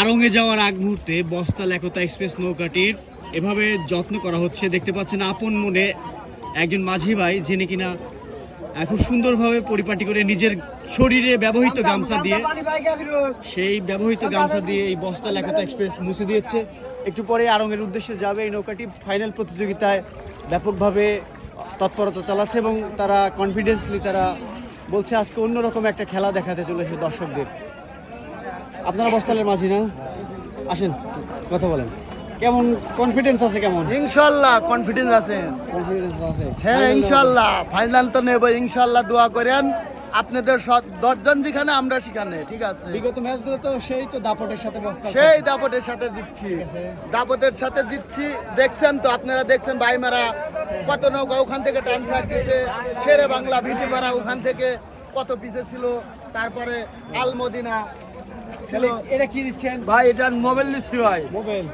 আড়ংয়ে যাওয়ার আগ মুহূর্তে বস্তা লেখতা এক্সপ্রেস নৌকাটির এভাবে যত্ন করা হচ্ছে। দেখতে পাচ্ছেন আপন মনে একজন মাঝি ভাই যিনি কিনা খুব সুন্দরভাবে পরিপাটি করে নিজের শরীরে ব্যবহৃত গামছা দিয়ে সেই ব্যবহৃত গামছা দিয়ে এই বস্তা লেখাটা এক্সপ্রেস মুছে দিয়েছে। একটু পরে আড়ংয়ের উদ্দেশ্যে যাবে এই নৌকাটি। ফাইনাল প্রতিযোগিতায় ব্যাপকভাবে তৎপরতা চালাচ্ছে এবং তারা কনফিডেন্সলি তারা বলছে আজকে অন্যরকম একটা খেলা দেখাতে চলেছে দর্শকদের। আপনারা বস্তালের মাঝি না? আসেন কথা বলেন। কেমন কনফিডেন্স আছে কেমন? ইনশাল্লাহ কনফিডেন্স আছে। কনফিডেন্স আছে। হ্যাঁ ইনশাল্লাহ ফাইনাল তো নেব ইনশাল্লাহ দোয়া করেন। আপনাদের দশজন যেখানে আমরা সেখানে ঠিক আছে? বিগত ম্যাচগুলো তো সেই তো দাপটের সাথে সেই দাপটের সাথে দিচ্ছি দাপটের সাথে দিচ্ছি দেখছেন তো আপনারা দেখছেন ভাইমারা কত নৌকা ওখান থেকে টান ছাড়তেছে। শেরে বাংলা ভিটিপাড়া ওখান থেকে কত পিছে ছিল। তারপরে আলমদিনা ছিল এটা কি দিচ্ছেন? ভাই এটা মোবাইল দিচ্ছি ভাই। মোবাইল।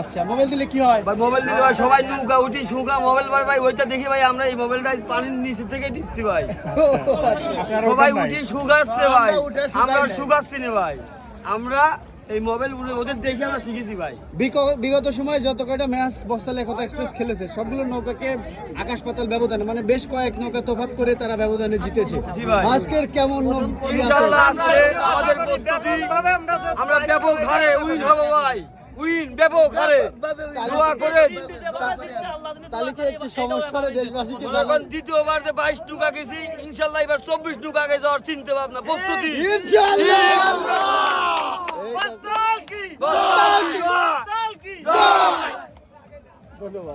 আচ্ছা মোবাইল দিলে কি হয়? ভাই মোবাইল দিলে সবাই নৌকা উঠি শুকা মোবাইল ভাই ভাই ওইটা দেখি ভাই আমরা এই মোবাইলটা পানির নিচে থেকে দিচ্ছি ভাই। সবাই উঠি শুকাচ্ছে ভাই। আমরা শুকাচ্ছি না ভাই। আমরা এই মোবাইল ওদের দেখে আমরা শিখেছি ভাই। বিগত সময় যত কয়টা ম্যাচ বস্তা লেখতা এক্সপ্রেস খেলেছে সবগুলো নৌকাকে আকাশ পাতাল ব্যবধানে মানে বেশ কয়েক নৌকা তোফাত করে তারা ব্যবধানে জিতেছে। আজকের কেমন আমরা ব্যাপক হারে উইন হব ভাই। উইন ব্যাপক হারে। দোয়া করেন। তালিকা একটু সমস্যা রে দেশবাসীকে এখন। দ্বিতীয়বার যে বাইশ টুকা গেছি। ইনশাল্লাহ এবার চব্বিশ টুকা গে যাওয়ার চিনতে ভাবনা প্রস্তুতি। ইনশাআল্লাহ! ধন্যবাদ